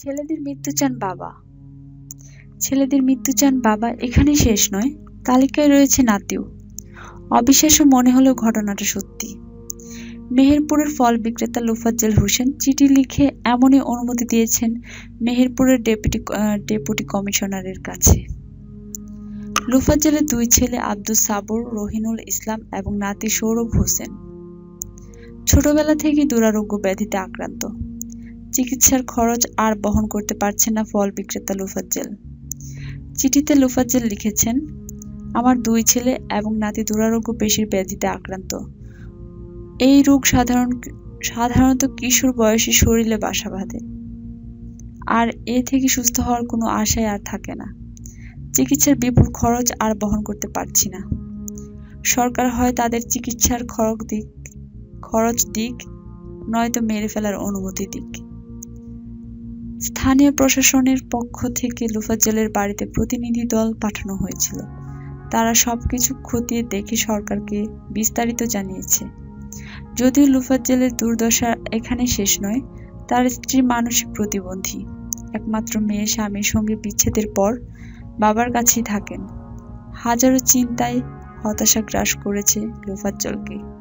ছেলেদের মৃত্যু চান বাবা। ছেলেদের মৃত্যু চান বাবা এখানেই শেষ নয়, তালিকায় রয়েছে নাতিও। অবিশ্বাস্য মনে হলো ঘটনাটা সত্যি। মেহেরপুরের ফল বিক্রেতা লুফাজ্জল হোসেন চিঠি লিখে এমনই অনুমতি দিয়েছেন মেহেরপুরের ডেপুটি ডেপুটি কমিশনারের কাছে। লুফাজ্জলের দুই ছেলে আব্দুস সাবর, রহিনুল ইসলাম এবং নাতি সৌরভ হোসেন। ছোটবেলা থেকেই দুরারোগ্য ব্যাধিতে আক্রান্ত। চিকিৎসার খরচ আর বহন করতে পারছেন না ফল বিক্রেতা লুফাজ্জেল। চিঠিতে লুফাজ্জেল লিখেছেন, আমার দুই ছেলে এবং নাতি দুরারোগ্য পেশির ব্যাধিতে আক্রান্ত। এই রোগ সাধারণ সাধারণত কিশোর বয়সী শরীরে বাসা বাঁধে। আর এ থেকে সুস্থ হওয়ার কোনো আশাই আর থাকে না। চিকিৎসার বিপুল খরচ আর বহন করতে পারছি না। সরকার হয় তাদের চিকিৎসার খরচ দিক খরচ দিক, নয়তো মেরে ফেলার অনুমতি দিক। স্থানীয় প্রশাসনের পক্ষ থেকে লুফাজ্জলের বাড়িতে প্রতিনিধি দল পাঠানো হয়েছিল। তারা সবকিছু খতিয়ে দেখে সরকারকে বিস্তারিত জানিয়েছে। যদিও লুফাজ্জেলের দুর্দশা এখানে শেষ নয়, তার স্ত্রী মানসিক প্রতিবন্ধী। একমাত্র মেয়ে স্বামীর সঙ্গে বিচ্ছেদের পর বাবার কাছেই থাকেন। হাজারো চিন্তায় হতাশা গ্রাস করেছে লুফাজ্জলকে।